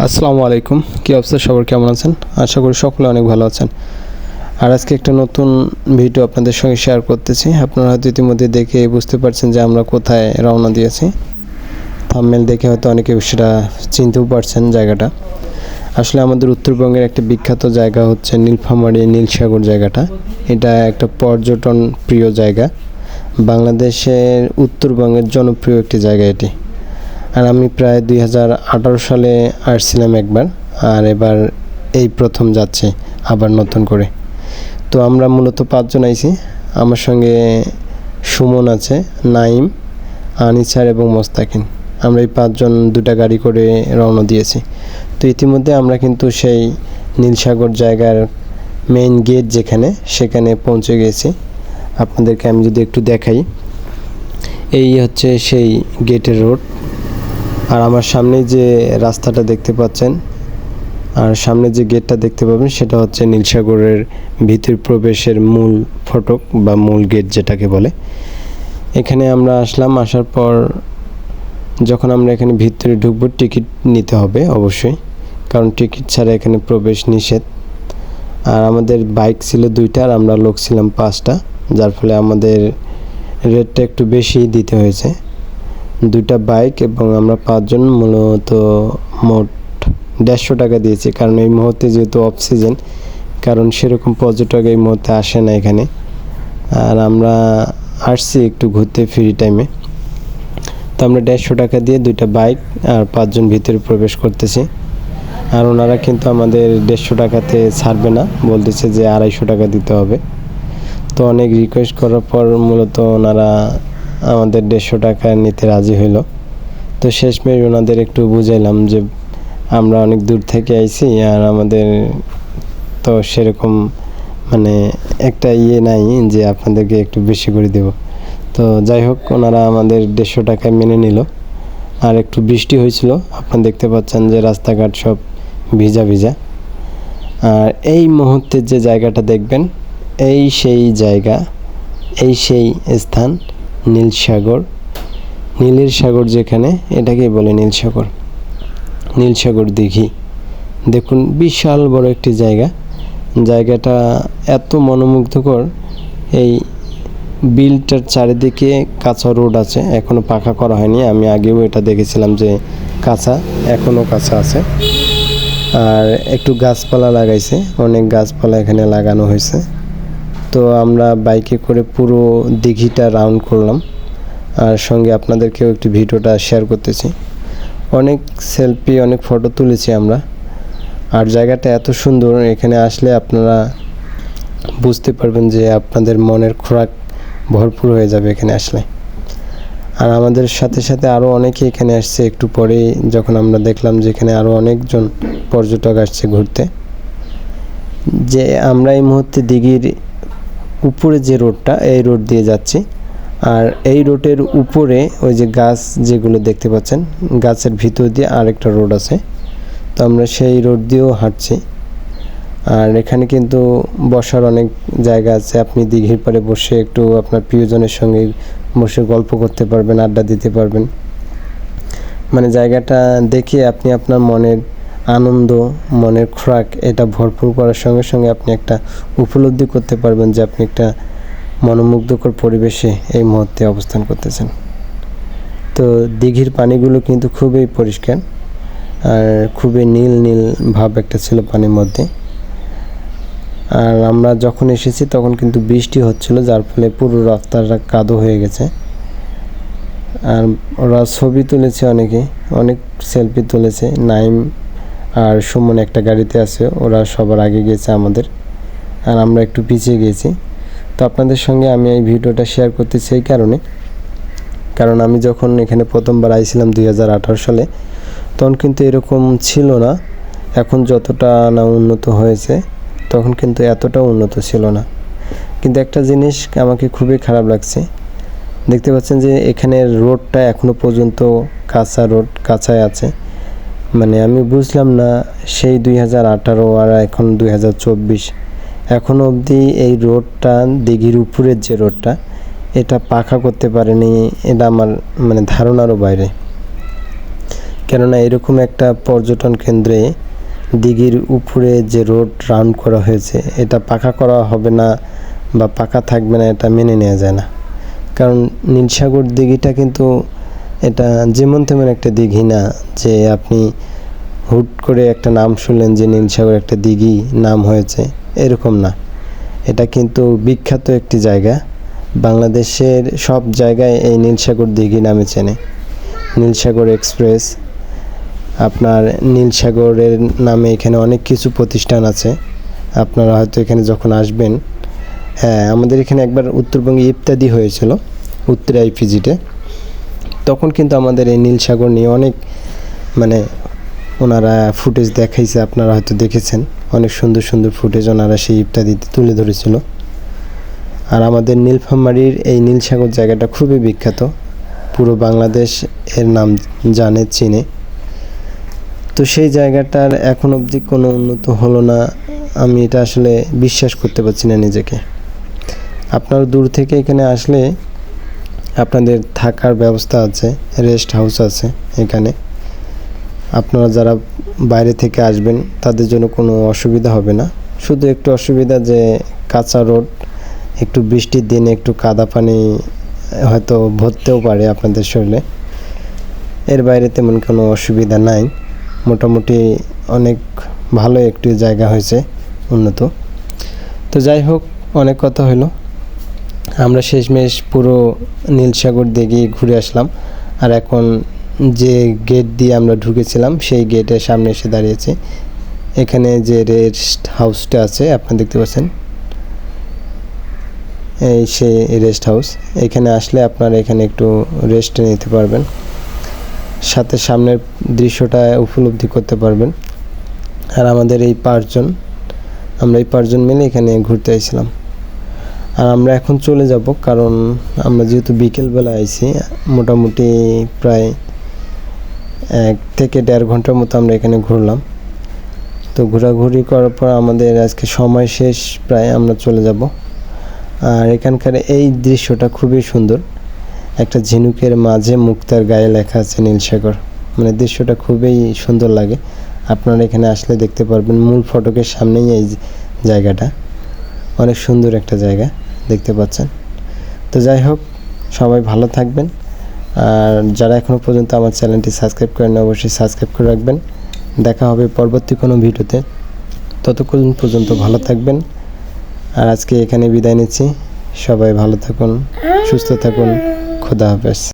আসসালামু আলাইকুম। কী অবস্থা? সবার কেমন আছেন? আশা করি সকলে অনেক ভালো আছেন। আর আজকে একটা নতুন ভিডিও আপনাদের সঙ্গে শেয়ার করতেছি। আপনারা হয়তো ইতিমধ্যে দেখে বুঝতে পারছেন যে আমরা কোথায় রওনা দিয়েছি। থামমেল দেখে হয়তো অনেকে সেটা চিনতেও পারছেন জায়গাটা। আসলে আমাদের উত্তরবঙ্গের একটা বিখ্যাত জায়গা হচ্ছে নীলফামারী নীলসাগর জায়গাটা। এটা একটা পর্যটন প্রিয় জায়গা। বাংলাদেশের উত্তরবঙ্গের জনপ্রিয় একটি জায়গা এটি। আর আমি প্রায় দুই হাজার আঠারো সালে আসছিলাম একবার, আর এবার এই প্রথম যাচ্ছে আবার নতুন করে। তো আমরা মূলত পাঁচজন আইছি। আমার সঙ্গে সুমন আছে, নাইম, আনিসার এবং মোস্তাকিন। আমরা এই পাঁচজন দুটা গাড়ি করে রওনা দিয়েছি। তো ইতিমধ্যে আমরা কিন্তু সেই নীলসাগর জায়গার মেইন গেট যেখানে, সেখানে পৌঁছে গেছি। আপনাদেরকে আমি যদি একটু দেখাই। এই হচ্ছে সেই গেটের রোড আর আমার সামনে যে রাস্তাটা দেখতে পাচ্ছেন, আর সামনে যে গেটটা দেখতে পাবেন, সেটা হচ্ছে নীলসাগরের ভিতর প্রবেশের মূল ফটক বা মূল গেট যেটাকে বলে। এখানে আমরা আসলাম, আসার পর যখন আমরা এখানে ভিতরে ঢুকবো, টিকিট নিতে হবে অবশ্যই, কারণ টিকিট ছাড়া এখানে প্রবেশ নিষেধ। আর আমাদের বাইক ছিল দুইটা, আর আমরা লোক ছিলাম পাঁচটা, যার ফলে আমাদের রেটটা একটু বেশি দিতে হয়েছে। দুইটা বাইক এবং আমরা পাঁচজন মূলত মোট দেড়শো টাকা দিয়েছি। কারণ এই মুহূর্তে যেহেতু অফ সিজন কারণ সেরকম পর্যটক এই মুহূর্তে আসে না এখানে। আর আমরা আসছি একটু ঘুরতে ফ্রি টাইমে তো আমরা দেড়শো টাকা দিয়ে দুইটা বাইক আর পাঁচজন ভিতরে প্রবেশ করতেছি। আর ওনারা কিন্তু আমাদের দেড়শো টাকাতে ছাড়বে না, বলতেছে যে আড়াইশো টাকা দিতে হবে। তো অনেক রিকোয়েস্ট করার পর মূলত ওনারা আমাদের দেড়শো টাকা নিতে রাজি হইল। তো শেষমেশ ওনাদের একটু বুঝাইলাম যে আমরা অনেক দূর থেকে আইছি আর আমাদের তো সেরকম মানে একটা ইয়ে নাই যে আপনাদেরকে একটু বেশি করে দেব। তো যাই হোক, ওনারা আমাদের দেড়শো টাকায় মেনে নিল। আর একটু বৃষ্টি হয়েছিল আপনারা দেখতে পাচ্ছেন যে রাস্তাঘাট সব ভিজা ভিজা। আর এই মুহূর্তে যে জায়গাটা দেখবেন, এই সেই জায়গা, এই সেই স্থান নীলসাগর। নীলের সাগর যেখানে, এটাকেই বলে নীলসাগর। নীলসাগর দিঘি। দেখুন, বিশাল বড় একটি জায়গা। জায়গাটা এত মনোমুগ্ধকর। এই বিলটার চারিদিকে কাঁচা রোড আছে এখনও পাকা করা হয়নি। আমি আগেও এটা দেখেছিলাম যে কাঁচা এখনও কাঁচা আছে। আর একটু গাছপালা লাগাইছে, অনেক গাছপালা এখানে লাগানো হয়েছে। তো আমরা বাইকে করে পুরো দিঘিটা রাউন্ড করলাম। আর সঙ্গে আপনাদেরকেও একটি ভিডিওটা শেয়ার করতেছি। অনেক সেলফি অনেক ফটো তুলেছি আমরা। আর জায়গাটা এত সুন্দর, এখানে আসলে আপনারা বুঝতে পারবেন যে আপনাদের মনের খোরাক ভরপুর হয়ে যাবে এখানে আসলে। আর আমাদের সাথে সাথে আরও অনেকে এখানে আসছে, একটু পরেই যখন আমরা দেখলাম যে এখানে আরও অনেকজন পর্যটক আসছে ঘুরতে। যে আমরা এই মুহূর্তে দিঘির উপরে যে রোডটা, এই রোড দিয়ে যাচ্ছি। আর এই রোডের উপরে ওই যে গাছ যেগুলো দেখতে পাচ্ছেন, গাছের ভিতর দিয়ে আরেকটা রোড আছে। তো আমরা সেই রোড দিয়েও হাঁটছি। আর এখানে কিন্তু বসার অনেক জায়গা আছে। আপনি দিঘির পাড়ে বসে একটু আপনার প্রিয়জনের সঙ্গে বসে গল্প করতে পারবেন, আড্ডা দিতে পারবেন। মানে জায়গাটা দেখে আপনি আপনার মনের আনন্দ, মনের খোরাক, এটা ভরপুর করার সঙ্গে সঙ্গে আপনি একটা উপলব্ধি করতে পারবেন যে আপনি একটা মনোমুগ্ধকর পরিবেশে এই মুহূর্তে অবস্থান করতেছেন। তো দিঘির পানিগুলো কিন্তু খুবই পরিষ্কার আর খুবই নীল নীল ভাব একটা ছিল পানির মধ্যে। আর আমরা যখন এসেছি তখন কিন্তু বৃষ্টি হচ্ছিল, যার ফলে পুরো রাস্তাটা কাদো হয়ে গেছে। আর ওরা ছবি তুলেছে অনেকে, অনেক সেলফি তুলেছে। নাইম আর সুমন একটা গাড়িতে আছে, ওরা সবার আগে গেছে আমাদের। আর আমরা একটু পিছিয়ে গেছি। তো আপনাদের সঙ্গে আমি এই ভিডিওটা শেয়ার করতেছি এই কারণে। কারণ আমি যখন এখানে প্রথমবার আইছিলাম দুই হাজার আঠারো সালে, তখন কিন্তু এরকম ছিল না। এখন যতটা না উন্নত হয়েছে, তখন কিন্তু এতটা উন্নত ছিল না। কিন্তু একটা জিনিস আমাকে খুবই খারাপ লাগছে। দেখতে পাচ্ছেন যে এখানে রোডটা এখনও পর্যন্ত কাঁচা রোড কাঁচায় আছে। মানে আমি বুঝলাম না, সেই দুই হাজার আঠারো আর এখন দুই হাজার চব্বিশ। এখনও অবধি এই রোডটা, দিঘির উপরের যে রোডটা, এটা পাখা করতে পারেনি, এটা আমার মানে ধারণারও বাইরে। কেননা এরকম একটা পর্যটন কেন্দ্রে দিঘির উপরে যে রোড রাউন্ড করা হয়েছে, এটা পাকা করা হবে না বা পাকা থাকবে না, এটা মেনে নেওয়া যায় না। কারণ নীলসাগর দিঘিটা কিন্তু এটা যেমন তেমন একটা দিঘি না যে আপনি হুট করে একটা নাম শুনলেন যে নীলসাগর একটা দিঘি নাম হয়েছে। এরকম না। এটা কিন্তু বিখ্যাত একটি জায়গা। বাংলাদেশের সব জায়গায় এই নীলসাগর দিঘি নামে চেনে। নীলসাগর এক্সপ্রেস, আপনার নীলসাগরের নামে এখানে অনেক কিছু প্রতিষ্ঠান আছে। আপনারা হয়তো এখানে যখন আসবেন হ্যাঁ আমাদের এখানে একবার উত্তরবঙ্গে ইত্যাদি হয়েছিল, উত্তর আইপিজিটে তখন কিন্তু আমাদের এই নীলসাগর নিয়ে অনেক মানে ওনারা ফুটেজ দেখাইছে, আপনারা হয়তো দেখেছেন। অনেক সুন্দর সুন্দর ফুটেজ ওনারা সেই ইত্যাদিতে তুলে ধরেছিল। আর আমাদের নীলফামারীর এই নীলসাগর জায়গাটা খুবই বিখ্যাত। পুরো বাংলাদেশ এর নাম জানে, চিনে। তো সেই জায়গাটার এখন অবধি কোনো উন্নত হলো না। আমি এটা আসলে বিশ্বাস করতে পারছি না নিজেকে। আপনারা দূর থেকে এখানে আসলে আপনাদের থাকার ব্যবস্থা আছে রেস্ট হাউস আছে এখানে। আপনারা যারা বাইরে থেকে আসবেন, তাদের জন্য কোনো অসুবিধা হবে না। শুধু একটু অসুবিধা যে কাঁচা রোড, একটু বৃষ্টির দিনে একটু কাদা পানি হয়তো ভরতেও পারে আপনাদের শরীরে। এর বাইরে তেমন কোনো অসুবিধা নাই। মোটামুটি অনেক ভালো একটি জায়গা হয়েছে উন্নত। তো যাই হোক, অনেক কথা হলো। আমরা শেষমেশ পুরো নীলসাগর দিকে ঘুরে আসলাম। আর এখন যে গেট দিয়ে আমরা ঢুকেছিলাম, সেই গেটের সামনে এসে দাঁড়িয়েছি। এখানে যে রেস্ট হাউসটা আছে, আপনারা দেখতে পাচ্ছেন। এই সে রেস্ট হাউস এখানে আসলে আপনারা এখানে একটু রেস্ট নিতে পারবেন। সাথে সামনের দৃশ্যটা উপলব্ধি করতে পারবেন। আর আমাদের এই পাঁচজন, আমরা এই পাঁচজন মিলে এখানে ঘুরতে আইছিলাম আর আমরা এখন চলে যাব, কারণ আমরা যেহেতু বিকেলবেলা আইছি, মোটামুটি প্রায় এক থেকে দেড় ঘণ্টার মতো আমরা এখানে ঘুরলাম। তো ঘোরাঘুরি করার পর আমাদের আজকে সময় শেষ, প্রায় আমরা চলে যাব। আর এখানকার এই দৃশ্যটা খুবই সুন্দর। একটা ঝিনুকের মাঝে মুক্তার গায়ে লেখা আছে নীলসাগর। মানে দৃশ্যটা খুবই সুন্দর লাগে। আপনারা এখানে আসলে দেখতে পারবেন মূল ফটকের সামনেই এই জায়গাটা। অনেক সুন্দর একটা জায়গা। দেখতে পাচ্ছেন। তো যাই হোক সবাই ভালো থাকবেন। আর যারা এখনও পর্যন্ত আমার চ্যানেলটি সাবস্ক্রাইব করেন অবশ্যই সাবস্ক্রাইব করে রাখবেন। দেখা হবে পরবর্তী কোনো ভিডিওতে। ততক্ষণ পর্যন্ত ভালো থাকবেন। আর আজকে এখানে বিদায় নিচ্ছি। সবাই ভালো থাকুন, সুস্থ থাকুন। খোদা হাফেজ।